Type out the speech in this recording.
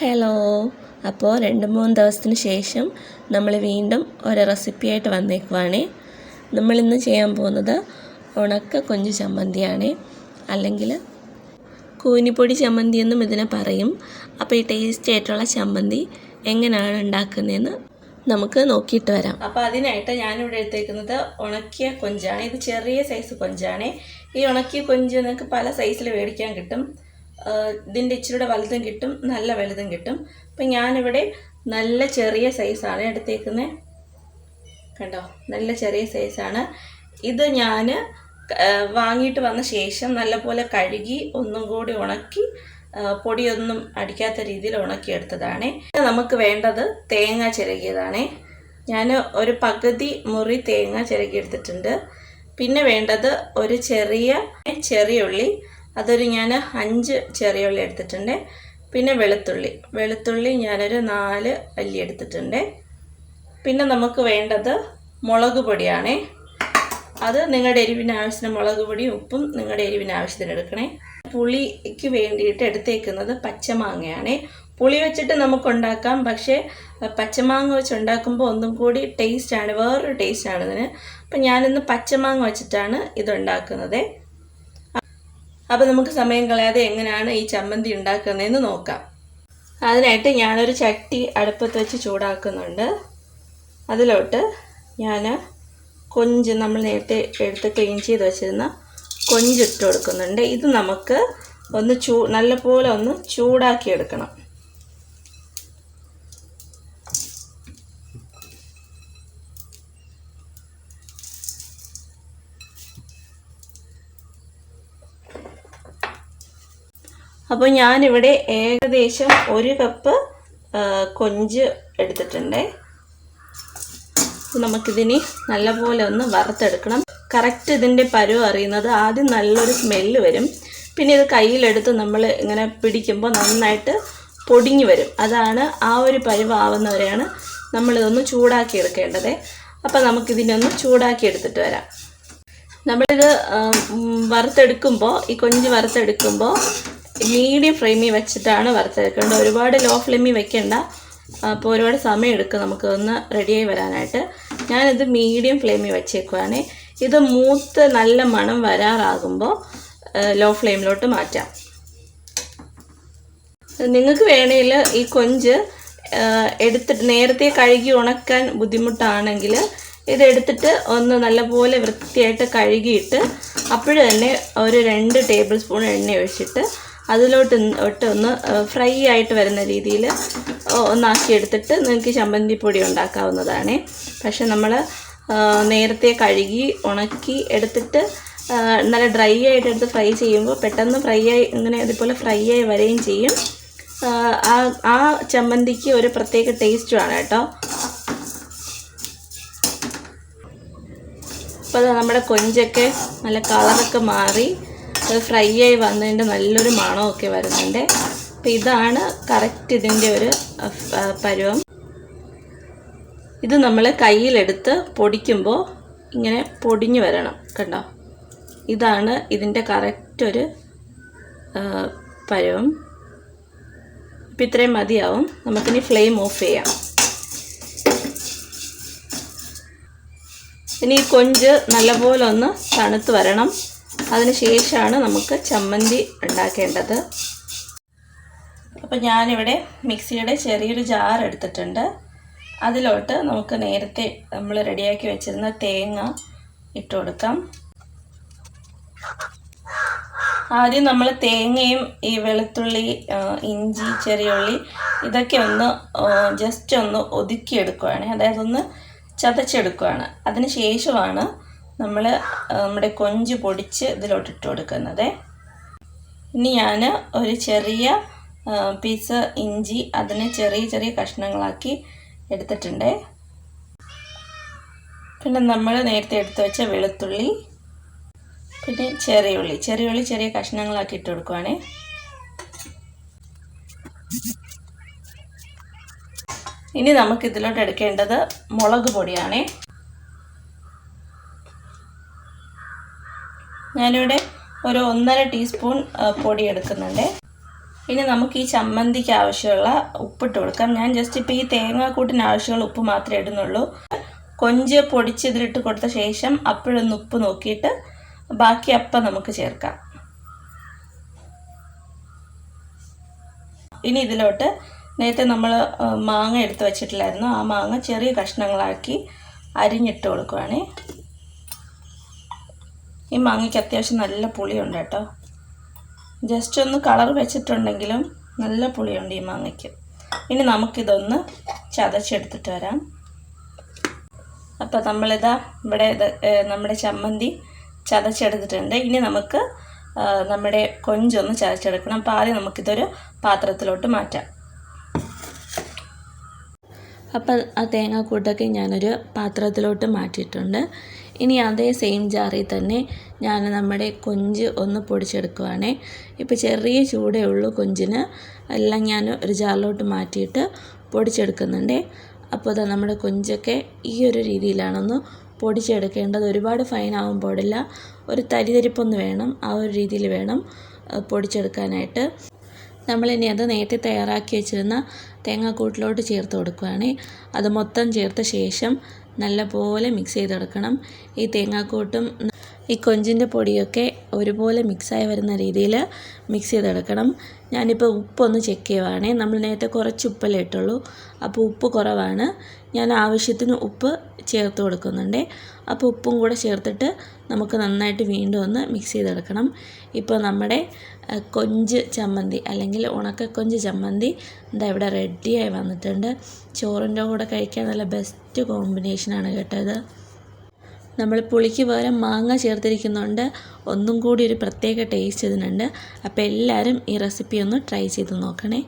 Hello അപ്പോൾ രണ്ട് മൂന്ന് ദിവസത്തിന് ശേഷം നമ്മൾ വീണ്ടും ഒരു റെസിപ്പിയായിട്ട് വന്നേക്കുവാണേ. നമ്മളിന്ന് ചെയ്യാൻ പോകുന്നത് ഉണക്ക കൊഞ്ച് ചമ്മന്തിയാണ്. അല്ലെങ്കിൽ കൂനിപ്പൊടി ചമ്മന്തി എന്നും ഇതിനെ പറയും. അപ്പോൾ ഈ ടേസ്റ്റി ആയിട്ടുള്ള ചമ്മന്തി എങ്ങനെയാണ് ഉണ്ടാക്കുന്നതെന്ന് നമുക്ക് നോക്കിയിട്ട് വരാം. അപ്പോൾ അതിനായിട്ട് ഞാനിവിടെ എടുത്തേക്കുന്നത് ഉണക്കിയ കൊഞ്ചാണ്. ഇത് ചെറിയ സൈസ് കൊഞ്ചാണ്. ഈ ഉണക്കിയ കൊഞ്ച് നിങ്ങൾക്ക് പല സൈസിൽ മേടിക്കാൻ കിട്ടും. ഇതിന്റെ ഇച്ചിരിയുടെ വലുതും കിട്ടും നല്ല വലുതും കിട്ടും. അപ്പം ഞാനിവിടെ നല്ല ചെറിയ സൈസാണ് എടുത്തേക്കുന്നത് കണ്ടോ? നല്ല ചെറിയ സൈസാണ് ഇത് ഞാൻ വാങ്ങിയിട്ട് വന്ന ശേഷം നല്ലപോലെ കഴുകി ഒന്നും കൂടി ഉണക്കി പൊടിയൊന്നും അടിക്കാത്ത രീതിയിൽ ഉണക്കിയെടുത്തതാണ് നമുക്ക് വേണ്ടത് തേങ്ങ ചിരകിയതാണ്. ഞാൻ ഒരു പകുതി മുറി തേങ്ങ ചിരകിയെടുത്തിട്ടുണ്ട് പിന്നെ വേണ്ടത് ഒരു ചെറിയ ചെറിയ ഉള്ളി അതൊരു ഞാൻ അഞ്ച് ചെറിയ ഉള്ളി എടുത്തിട്ടുണ്ട്. പിന്നെ വെളുത്തുള്ളി. വെളുത്തുള്ളി ഞാനൊരു നാല് അല്ലി എടുത്തിട്ടുണ്ട്. പിന്നെ നമുക്ക് വേണ്ടത് മുളക് പൊടിയാണേ. അത് നിങ്ങളുടെ എരിവിന് ആവശ്യത്തിന് മുളക് പൊടിയും ഉപ്പും നിങ്ങളുടെ എരിവിന് ആവശ്യത്തിന് എടുക്കണേ. പുളിക്ക് വേണ്ടിയിട്ട് എടുത്തേക്കുന്നത് പച്ചമാങ്ങയാണ്. പുളി വെച്ചിട്ട് നമുക്ക് ഉണ്ടാക്കാം. പക്ഷേ പച്ചമാങ്ങ വെച്ച് ഉണ്ടാക്കുമ്പോൾ ഒന്നും കൂടി ടേസ്റ്റാണ് വേറൊരു ടേസ്റ്റാണ് ഇതിന് അപ്പം ഞാനിന്ന് പച്ചമാങ്ങ വെച്ചിട്ടാണ് ഇത് ഉണ്ടാക്കുന്നത്. അപ്പോൾ നമുക്ക് സമയം കളയാതെ എങ്ങനെയാണ് ഈ ചമ്മന്തി ഉണ്ടാക്കുന്നതെന്ന് നോക്കാം. അതിനായിട്ട് ഞാനൊരു ചട്ടി അടുപ്പത്ത് വെച്ച് ചൂടാക്കുന്നുണ്ട്. അതിലോട്ട് ഞാൻ കൊഞ്ച് നമ്മൾ നേരത്തെ എടുത്ത് ക്ലീൻ ചെയ്ത് വെച്ചിരുന്ന കൊഞ്ച് ഇട്ട് കൊടുക്കുന്നുണ്ട്. ഇത് നമുക്ക് ഒന്ന് ചൂ നല്ലപോലെ ഒന്ന് ചൂടാക്കി എടുക്കണം. അപ്പോൾ ഞാനിവിടെ ഏകദേശം ഒരു കപ്പ് കൊഞ്ച് എടുത്തിട്ടുണ്ട്. നമുക്കിതിനി നല്ലപോലെ ഒന്ന് വറുത്തെടുക്കണം. കറക്റ്റ് ഇതിന്റെ പരുവ് അറിയുന്നത് ആദ്യം നല്ലൊരു സ്മെല്ല് വരും. പിന്നെ ഇത് കയ്യിലെടുത്ത് നമ്മൾ ഇങ്ങനെ പിടിക്കുമ്പോൾ നന്നായിട്ട് പൊടിഞ്ഞു വരും. അതാണ് ആ ഒരു പരുവാവുന്നവരെയാണ് നമ്മളിതൊന്ന് ചൂടാക്കി എടുക്കേണ്ടത്. അപ്പോൾ നമുക്കിതിനൊന്ന് ചൂടാക്കി എടുത്തിട്ട് വരാം. നമ്മളിത് വറുത്തെടുക്കുമ്പോൾ ഈ കൊഞ്ച് വറുത്തെടുക്കുമ്പോൾ മീഡിയം ഫ്ലെയിമിൽ വെച്ചിട്ടാണ് വറുത്തെടുക്കേണ്ടത്. ഒരുപാട് ലോ ഫ്ലെയിമിൽ വെക്കേണ്ട. അപ്പോൾ ഒരുപാട് സമയം എടുക്കും നമുക്ക് ഒന്ന് റെഡിയായി വരാനായിട്ട്. ഞാനിത് മീഡിയം ഫ്ലെയിമിൽ വെച്ചേക്കുവാണ്. ഇത് മൂത്ത് നല്ല മണം വരാറാകുമ്പോൾ ലോ ഫ്ലെയിമിലോട്ട് മാറ്റാം. നിങ്ങൾക്ക് വേണമെങ്കിൽ ഈ കൊഞ്ച് എടുത്തിട്ട് നേരത്തെ കഴുകി ഉണക്കാൻ ബുദ്ധിമുട്ടാണെങ്കിൽ ഇതെടുത്തിട്ട് ഒന്ന് നല്ലപോലെ വൃത്തിയായിട്ട് കഴുകിയിട്ട് അപ്പോഴ് തന്നെ ഒരു രണ്ട് ടേബിൾ സ്പൂൺ എണ്ണ ഒഴിച്ചിട്ട് അതിലോട്ട് ഇട്ട് ഒന്ന് ഫ്രൈ ആയിട്ട് വരുന്ന രീതിയിൽ ഒന്നാക്കി എടുത്തിട്ട് നിങ്ങൾക്ക് ചമ്മന്തിപ്പൊടി ഉണ്ടാക്കാവുന്നതാണ്. പക്ഷെ നമ്മൾ നേരത്തെ കഴുകി ഉണക്കി എടുത്തിട്ട് നല്ല ഡ്രൈ ആയിട്ട് എടുത്ത് ഫ്രൈ ചെയ്യുമ്പോൾ പെട്ടെന്ന് ഫ്രൈ ആയി ഇങ്ങനെ അതുപോലെ ഫ്രൈ ആയി വരികയും ചെയ്യും. ആ, ആ ചമ്മന്തിക്ക് ഒരു പ്രത്യേക ടേസ്റ്റുമാണ് കേട്ടോ. അപ്പോൾ നമ്മുടെ കൊഞ്ചൊക്കെ നല്ല കളറൊക്കെ മാറി. അത് ഫ്രൈ ആയി വന്നതിന്റെ നല്ലൊരു മണമൊക്കെ വരുന്നുണ്ട്. അപ്പോൾ ഇതാണ് കറക്റ്റ് ഇതിന്റെ ഒരു പരുവം. ഇത് നമ്മൾ കയ്യിലെടുത്ത് പൊടിക്കുമ്പോൾ ഇങ്ങനെ പൊടിഞ്ഞു വരണം കണ്ടോ? ഇതാണ് ഇതിന്റെ കറക്റ്റ് ഒരു പരുവം. ഇപ്പം ഇത്രയും മതിയാവും. നമുക്കിനി ഫ്ലെയിം ഓഫ് ചെയ്യാം. ഇനി കൊഞ്ച് നല്ലപോലെ ഒന്ന് തണുത്ത് വരണം. അതിന് ശേഷമാണ് നമുക്ക് ചമ്മന്തി ഉണ്ടാക്കേണ്ടത്. അപ്പോൾ ഞാനിവിടെ മിക്സിയുടെ ചെറിയൊരു ജാർ എടുത്തിട്ടുണ്ട്. അതിലോട്ട് നമുക്ക് നേരത്തെ നമ്മൾ റെഡിയാക്കി വെച്ചിരുന്ന തേങ്ങ ഇട്ട് കൊടുക്കാം. ആദ്യം നമ്മൾ തേങ്ങയും ഈ വെളുത്തുള്ളി ഇഞ്ചി ഇഞ്ചി ചെറിയുള്ളി ഇതൊക്കെ ഒന്ന് ജസ്റ്റ് ഒന്ന് ഒതുക്കിയെടുക്കുകയാണ് അതായത് ഒന്ന് ചതച്ചെടുക്കുകയാണ് അതിന് ശേഷമാണ് നമ്മൾ നമ്മുടെ കൊഞ്ച് പൊടിച്ച് ഇതിലോട്ട് ഇട്ട് കൊടുക്കുന്നത്. ഇനി ഞാൻ ഒരു ചെറിയ പീസ് ഇഞ്ചി അതിനെ ചെറിയ ചെറിയ കഷ്ണങ്ങളാക്കി എടുത്തിട്ടുണ്ട്. പിന്നെ നമ്മൾ നേരത്തെ എടുത്തു വെച്ച വെളുത്തുള്ളി പിന്നെ ചെറിയ ഉള്ളി ചെറിയ ഉള്ളി ചെറിയ കഷ്ണങ്ങളാക്കി ഇട്ട് കൊടുക്കുവാണേ. ഇനി നമുക്ക് ഇതിലോട്ട് എടുക്കേണ്ടത് മുളക് പൊടിയാണേ. ഞാനിവിടെ ഒരു ഒന്നര ടീസ്പൂൺ പൊടി എടുക്കുന്നുണ്ട്. ഇനി നമുക്ക് ഈ ചമ്മന്തിക്ക് ആവശ്യമുള്ള ഉപ്പിട്ട് കൊടുക്കാം. ഞാൻ ജസ്റ്റ് ഇപ്പോൾ ഈ തേങ്ങാക്കൂട്ടിന് ആവശ്യമുള്ള ഉപ്പ് മാത്രമേ ഇടുന്നുള്ളൂ. കൊഞ്ച് പൊടിച്ച് ഇതിലിട്ട് കൊടുത്ത ശേഷം അപ്പോഴൊന്ന് ഉപ്പ് നോക്കിയിട്ട് ബാക്കി അപ്പം നമുക്ക് ചേർക്കാം. ഇനി ഇതിലോട്ട് നേരത്തെ നമ്മൾ മാങ്ങ എടുത്ത് വെച്ചിട്ടില്ലായിരുന്നു. ആ മാങ്ങ ചെറിയ കഷ്ണങ്ങളാക്കി അരിഞ്ഞിട്ട് കൊടുക്കുവാണേ. ഈ മാങ്ങയ്ക്ക് അത്യാവശ്യം നല്ല പുളിയുണ്ട് കേട്ടോ. ജസ്റ്റ് ഒന്ന് കളർ വെച്ചിട്ടുണ്ടെങ്കിലും നല്ല പുളിയുണ്ട് ഈ മാങ്ങയ്ക്ക്. ഇനി നമുക്കിതൊന്ന് ചതച്ചെടുത്തിട്ട് വരാം. അപ്പോൾ നമ്മളിതാ ഇവിടെ നമ്മുടെ ചമ്മന്തി ചതച്ചെടുത്തിട്ടുണ്ട്. ഇനി നമുക്ക് നമ്മുടെ കൊഞ്ചൊന്ന് ചതച്ചെടുക്കണം. അപ്പോൾ ആദ്യം നമുക്കിതൊരു പാത്രത്തിലോട്ട് മാറ്റാം. അപ്പോൾ ആ തേങ്ങാക്കൂട്ടൊക്കെ ഞാനൊരു പാത്രത്തിലോട്ട് മാറ്റിയിട്ടുണ്ട്. ഇനി അതേ സെയിം ജാറിൽ തന്നെ ഞാൻ നമ്മുടെ കൊഞ്ച് ഒന്ന് പൊടിച്ചെടുക്കുവാണ്. ഇപ്പോൾ ചെറിയ ചൂടേ ഉള്ളൂ കൊഞ്ചിന്. എല്ലാം ഞാൻ ഒരു ജാറിലോട്ട് മാറ്റിയിട്ട് പൊടിച്ചെടുക്കുന്നുണ്ടേ. അപ്പോൾ അതാ നമ്മുടെ കൊഞ്ചൊക്കെ ഈ ഒരു രീതിയിലാണൊന്ന് പൊടിച്ചെടുക്കേണ്ടത്. ഒരുപാട് ഫൈൻ ആവാൻ പാടില്ല. ഒരു തരിതരിപ്പൊന്ന് വേണം. ആ ഒരു രീതിയിൽ വേണം പൊടിച്ചെടുക്കാനായിട്ട്. നമ്മളിനി അത് നേരത്തെ തയ്യാറാക്കി വെച്ചിരുന്ന തേങ്ങാക്കൂട്ടിലോട്ട് ചേർത്ത് കൊടുക്കുകയാണ് അത് മൊത്തം ചേർത്ത ശേഷം നല്ലപോലെ മിക്സ് ചെയ്തെടുക്കണം. ഈ തേങ്ങാക്കൂട്ടും ഈ കൊഞ്ചിന്റെ പൊടിയൊക്കെ ഒരുപോലെ മിക്സായി വരുന്ന രീതിയിൽ മിക്സ് ചെയ്തെടുക്കണം ഞാനിപ്പോൾ ഉപ്പൊന്ന് ചെക്ക് ചെയ്യുവാണേ. നമ്മൾ നേരത്തെ കുറച്ച് ഉപ്പല്ലേ ഇട്ടുള്ളൂ. അപ്പോൾ ഉപ്പ് കുറവാണ്. ഞാൻ ആവശ്യത്തിന് ഉപ്പ് ചേർത്ത് കൊടുക്കുന്നുണ്ട്. അപ്പോൾ ഉപ്പും കൂടെ ചേർത്തിട്ട് നമുക്ക് നന്നായിട്ട് വീണ്ടും ഒന്ന് മിക്സ് ചെയ്തെടുക്കണം ഇപ്പോൾ നമ്മുടെ കൊഞ്ച് ചമ്മന്തി അല്ലെങ്കിൽ ഉണക്കക്കൊഞ്ച് ചമ്മന്തി എന്താ ഇവിടെ റെഡിയായി വന്നിട്ടുണ്ട്. ചോറിന്റെ കൂടെ കഴിക്കാൻ നല്ല ബെസ്റ്റ് കോമ്പിനേഷനാണ് കേട്ടോ ഇത്. നമ്മൾ പുളിക്ക് പകരം മാങ്ങ ചേർത്തിരിക്കുന്നുണ്ട്. ഒന്നും കൂടി ഒരു പ്രത്യേക ടേസ്റ്റ് ഇതിനുണ്ട്. അപ്പോൾ എല്ലാവരും ഈ റെസിപ്പി ഒന്ന് ട്രൈ ചെയ്ത് നോക്കണേ.